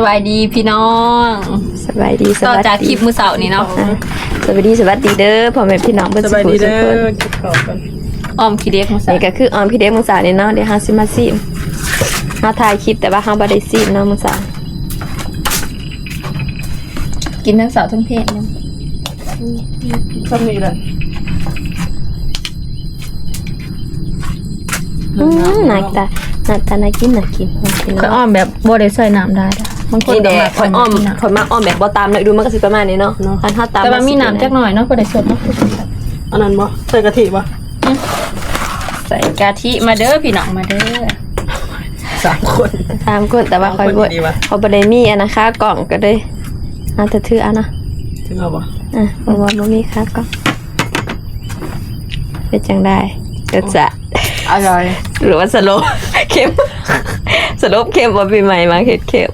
สบายดีพี่น้องสบายดีสต่อวัสจากคลิดีปมือเสาร์นี้เนาะอะสวัสดีสวัสดีเด้อพ่อแม่พี่น้องเพื่อนสสุบายขุดีสุเด้ขคนอกินข้าวกันอ้อมคิดเด็กมือเสานี่ร์ก็คือออมพี่เด็กมุสานี่เนาะเดี๋ยวหาซิมาซิมเฮาถ่ายคลิปแต่ว่าเฮาบ่ได้ซิมเนาะมุสากินทั้งเสาร์ทั้งเพศเนาะซ้ำนี่แหละอืมน่าตาน่าตาน่ากินน่ากินน่ากินก็เนาะอ้อมแบบบ่ได้ใส่น้ำได้นะ บางคนนี่ก็แหละมาข่อยอ้อมข่อยมาอ้อมแบบบ่ตามเลยดูมันก็สิประมาณนี้เนาะคันเฮาตามแต่ว่ามีน้ำจักหน่อยเนาะบ่ได้สดเนาะอันนั้นบ่ใส่กะทิบ่ใส่กะทิมาเด้อพี่น้องมาเด้อสามคนตามคนแต่ว่าข่อยบ่เอาคนดีๆวะข่อยบ่ได้มีอันนะค่ากล่องก็เลยเอาแต่ถือเอานะถึงเอาบ่อะเพราะว่าบ่มีค่ากล่องเป็นจังได้ก็จะอร่อยหรือว่าสโลปเค็มสโลปเค็มว่าปีใหม่มาเค็ม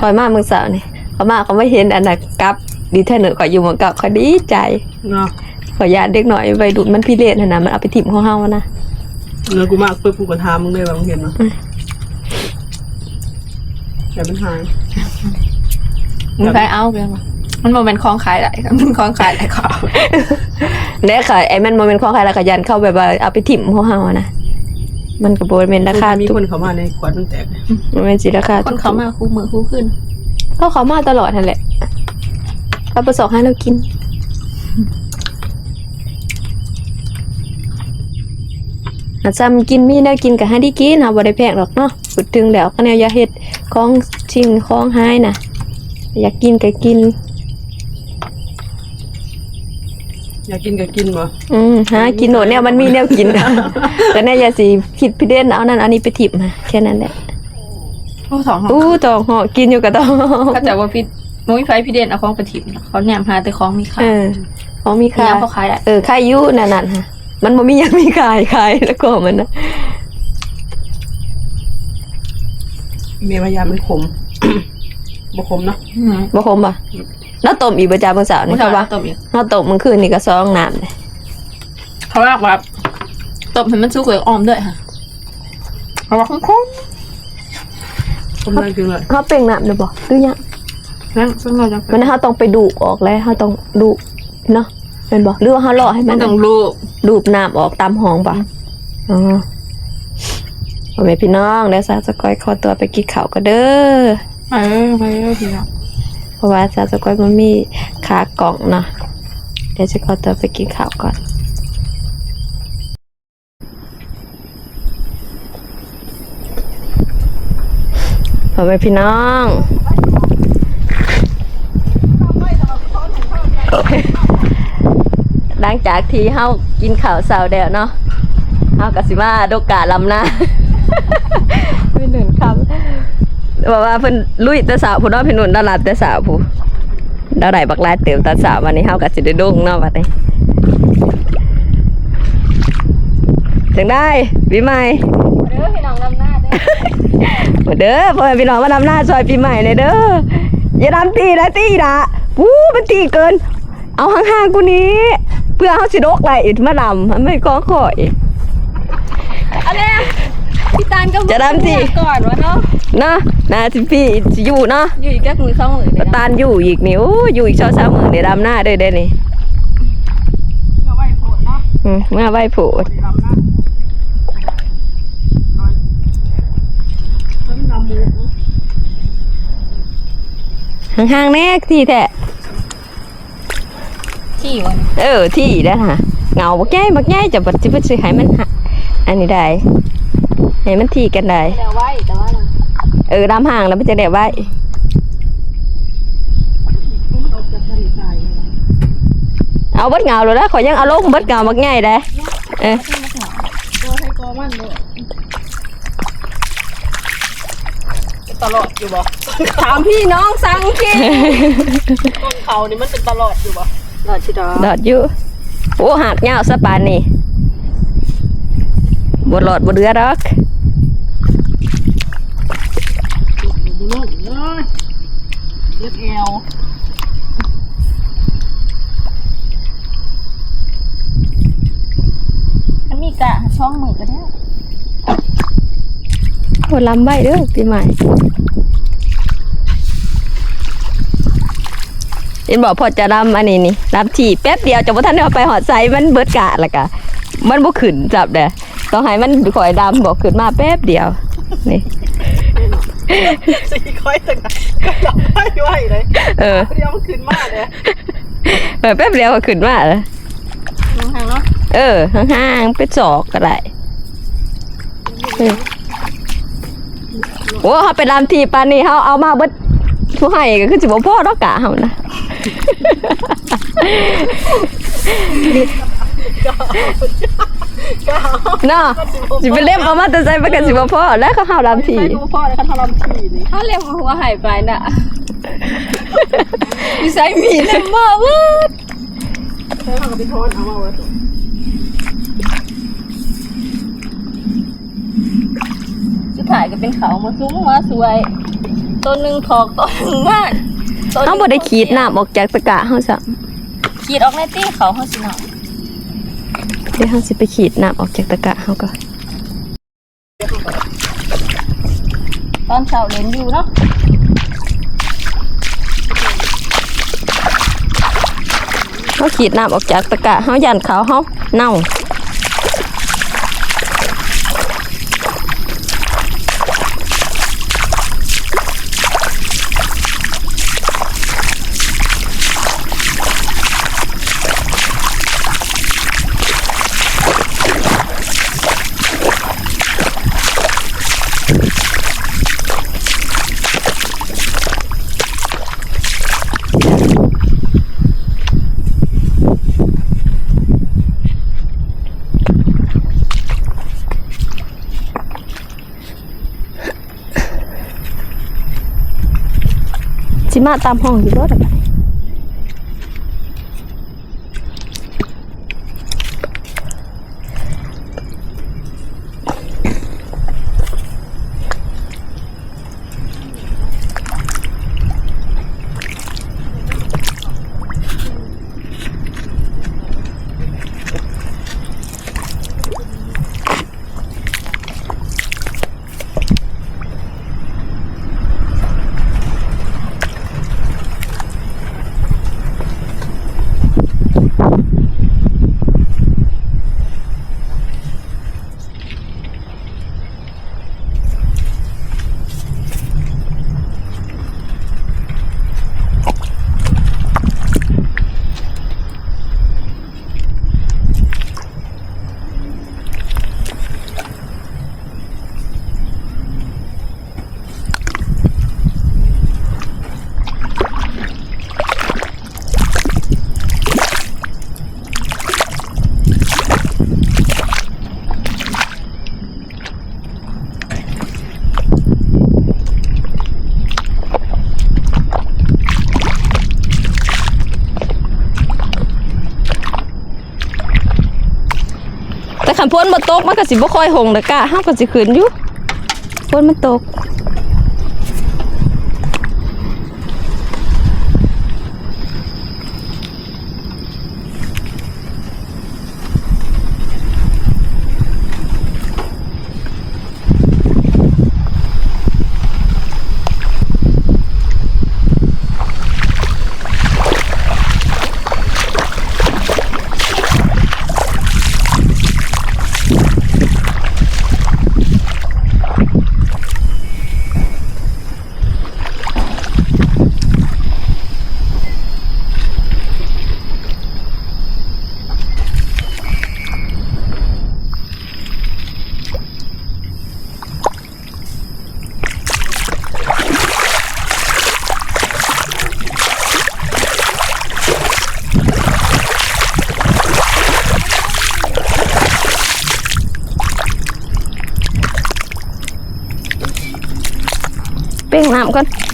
ค็มคอยมาเมืองสาวนี่เขามาเขาไม่เห็นอันนั้นกับดีเทอร์เนอร์ขอยอยู่เมืองเก่าขอยดีใจเนาะขอยยานเด็กหน่อยไปดูดมันพิเรนนะนะมันเอาไปถิ่มของเฮานะเนื้อกูมากเพื่อกูกระทามึงเลยว่ามึงเห็นมั้ยแต่มันหายมึงใครเอาไปบ่มันบ่แม่นของขายได้ครับมันของขายได้ก็เอาแน่ค่ะไอ้มันโมเมนต์ของใครละขยันเข้าแบบว่าเอาไปถิ่มของเฮานะ มันก็บ่แม่นราคามีทุกคนเข้ามาในขวดมันแตกมันเป็นสิราคาคนเขามาคู่มือคู่ขึ้นก็เขามาตลอดนั่นแหละเขาประสบให้เรากินอาจำกินมีแนวกินกับให้ได้กินเอาบ่ได้แพงหรอกเนาะพูดถึงแล้วก็แนวอยาเฮ็ดของชิงของหายน่ะ อยากกินก็กิน อยากกินก็กินบ่อืมหากินโหนดเนี่ยมันมีแนวกินแต่แน่อย่าสิคิดพี่เด่นเอานั่นอันนี้ไปถิบมาแค่นั้นแหละโอ้สองห้องอู้ตองหอกินอยู่กับตองเขาจะว่าพี่มุ้ยไฟพี่เด่นเอาของไปถิ่มเขาแนมหาแต่ของมีค่าเออของมีมีขายน้ำเขาขายได้เออขายอยุนั่นน่ะฮะมันบ่มีหยังมีขายขายแล้วก็มันนะเมียพยายามมันขมบ่ขมเนาะอืมบ่คมป่ะ น้าต้มอีกประจาเมื่อเสาร์มึนี่งเขาทำว่าว่าต้มอีกน้าต้มมันคืนนี่ก็ซองน้ำเลยเขาว่าว่าต้มให้มันสุกเลยออมด้วยค่ะเขาว่าคุ้มขมได้จริงเลยเขาเปล่งน้ำเลยบ่หรือยังๆนั่นซึ่งเราจะมันเขาต้องไปดูออกแล้วเขาต้องดูเนาะเป็นบ่หรือว่าเขารอให้มัมันนต้องรู้ดูบน้ำออกตามห้องป่ะอ๋อพ่อแม่พี่น้องแล้วสาวสกอยขอตัวไปกินข้าวก็เด้อเออไปเออพี่น้อง เพราะว่าสาวสกอยมันมีขากล่องเนาะเดี๋ยวจะขอตัวไปกินข้าวก่อนพ่อแม่พี่น้องหลังจากที่เฮากินข้าวเสาแล้วเนาะเฮากะสิมาดกกาลำหน้าพี่หนุนคำ บอกว่าเพิ่นลุยแต่สาวผู้น้องพี่นุนดาราแต่สาวผู้ดาไหนบักลายเติมตาสาววันนี้เฮากะสิได้ดงเนาะบัดนี้จังได้ปีใหม่เด้อพี่น้องนำหน้าเด้อเด้อพ่อแม่พี่น้องมาดำหน้าซอยปีใหม่เลยเด้ออย่าดำตีนะตีนะวู้มันตีเกิน เอาห่างๆกูนี้ เพื่อเอาสิดกไหลอิดมาดำมันไม่ก้องข่อยอะไร พี่ตาลก็จะดำสิ ก่อนวะเนาะเนาะนาสิพี่สิอยู่เนาะอยู่อีกแค่มือสองมือเลยปะนะตานอยู่อีกนี่โอ้อยู่อีกช่อสามหมื่นเดี๋ยวดำหน้าเด้อเด้อนี่เอาไว้โพดเนาะอืมเมื่อไหวผูดดำนะต้นดำหมูห่างๆแน่ที่แท้ที่วันเออที่ได้อฮะเงาบักแง่บักแง่จะบัดสิบัดสิให้มันหะอันนี้ได้ ให้มันที่กันได้แล้วไว้แต่ว่าเราเออดำห่างแล้วมันจะเดี๋ยวไว้มันออกจากทะเลทรายเลยนะเอาเบัดเงาเลยนะขอยยังเอาลงเบัดเงาบักง่ายได้เออตัวให้กอมันเลยเป็นตลอดอยู่บ่ถามพี่น้องสั่งพี่ต้นเขานี่มันเป็นตลอดอยู่บ่รอชิดอดอดอยู่โอ้หักเงาสะปานนี่บดหลอดบดเรือดอก ดู ลูกเลยเล็บแอวมันมีกะช่องมือก็ได้คนลำไว้เด้อปีใหม่เห็นบอกพอจะรำอันนี้นี่รำที่แป๊บเดียวจะบ่ทันได้เอาไปหอดไซมันเบิดกะละกะ มันบ่ขึ้นจับเด้อต้องให้มันข่อยดำบอกขึ้นมาแป๊บเดียวนี่ สีค่อยตึงก็จับไม่ไหวเลยเออเดี๋ยวมันขึ้นมาเลยเออแป๊บเดียวก็ขึ้นมาแล้วห่างๆเนาะเออห่างๆไปจอกก็ได้เออโอ้เขาไปรำทีปานนี้เขาเอามาเบิดผู้ให้ก็คือสิบ่พ่อดอกกะเฮานะก็ เอาเนาะสิไปเล่มเอามาแต่ใส่ไปกันสิบ่พ่อแล้วเขาเฮารำทีใส่ดูพ่อเลยค่ะทำลำทีนี่เขาเล่มหัวหายไปน่ะมีใส่มีเล่มมาเบิดใช้ทางกับพี่ทอนเอามาไว้สุดท้ายก็เป็นเขามาซุ้มมาสวยต้นหนึงถอกต้นหนึงมาเขาบ่ได้ขีดน้ำออกจากตะกะเฮาซะขีดออกในตี้เขาเขาสิเนาะ เดี๋ยวเราสิไปขีดน้ำออกจากตะกะเขาก่อนตอนเช้าเล่นอยู่เนาะเขาขีดน้ำออกจากตะกะเขายันเขาเขาเน่า มาตามห้องอยู่รถอะ แต่ขันพ้นมาตกมันก็สิบ่ค่อยหงตะกะห้ามก็สิขืนอยู่พ้นมันตก ก่อน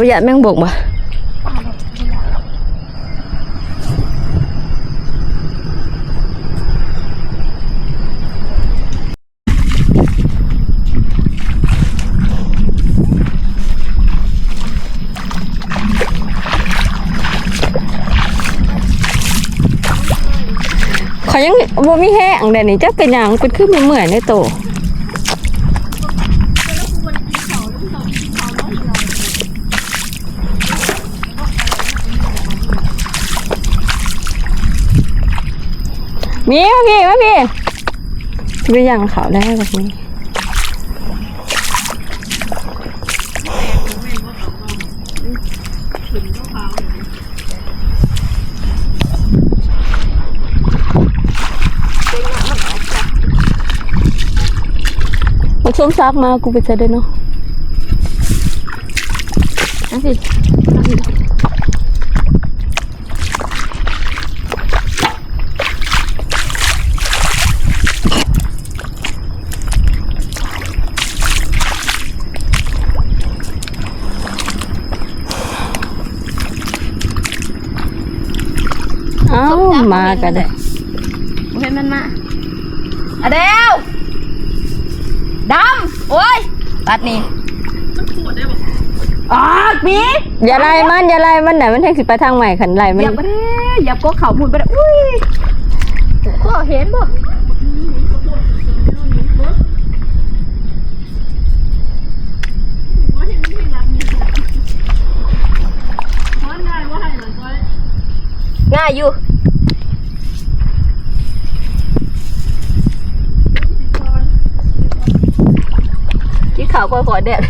ประหยัดแม่งบกบ่เขายังบ่มีแห้งเดี๋ยวนี้จักเป็นหยังเป็นคือมันเหมือนในโต มีมาพี่มาพี่ไปยังเขาได้แบบนี้มาช่วงซักมากูไปเจอด้เนาะนะพี่นะพี่ เอ้า มากันเลยเห็นมันมาอะเดวดำโอ้ยปัดนี่อ๋อปีอย่าไล่มันอย่าไล่มันไหนมันแท็กสิไปทางใหม่ขันไล่มันอย่าไปเด้อย่าโกเขาหมุนไปเด้อุ้ยก็เห็นบ่ง่ายอยู่ กินข้าวก่อนก่อนแดด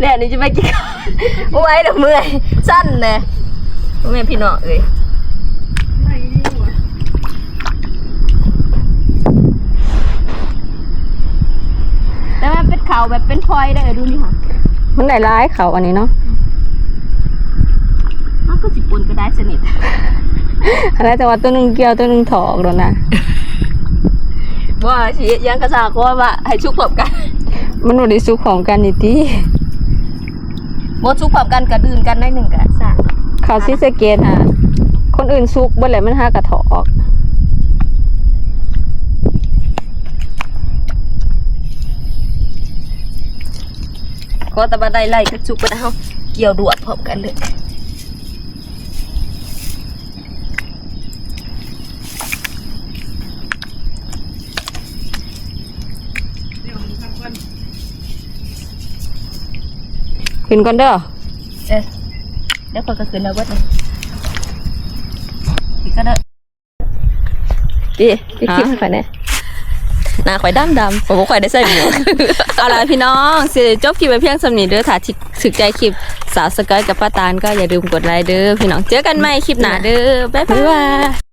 แดดนี่จะไปกินข้าวบ่ไหว้เดี๋ยวเมื่อยสั้นแน่บ่แม่นพี่น้องเอ้ยแต่มันเป็นเขาแบบเป็นพลอยได้อดูนี่ค่ะมันได้ร้ายเขาอันนี้เนาะมันก็สิปุ่นก็ได้สนิทอะไรแต่ว่าตัวหนึงเกี่ยวตัวหนึงถอกโดนนะว่าสิยังกระซาก็ว่าให้ชุกพร้อมกัน มันบ่ได้สุขของกันนี่ติบ่ชุกพร้อมกันก็ดื่นกันได้หนึ่งกะซะเขาซิสะเกตฮะคนอื่นสุกบ่แหละมันหากระถอกก็ตะบันไดไล่ก็ชุกไปนะเฮาเกี่ยวดวดพร้อมกันเลย ขึ้นก่อนเด้อเอ๊ะเดี๋ยวคนก็ขึ้นแล้วเบิดเลยอีกก็เด้อดิพี่คิดให้ข่อยแหน่หน้าข่อยดำดำผมบ่ข่อยได้ใส่หมวกเอาล่ะพี่น้องสิจบคลิปไปเพียงสำนี้เด้อถ้าที่ถึกใจคลิปสาวสกอยกับป้าตาลก็อย่าลืมกดไลค์เด้อพี่น้องเจอกันใหม่คลิปหน้าเด้อบ๊ายบาย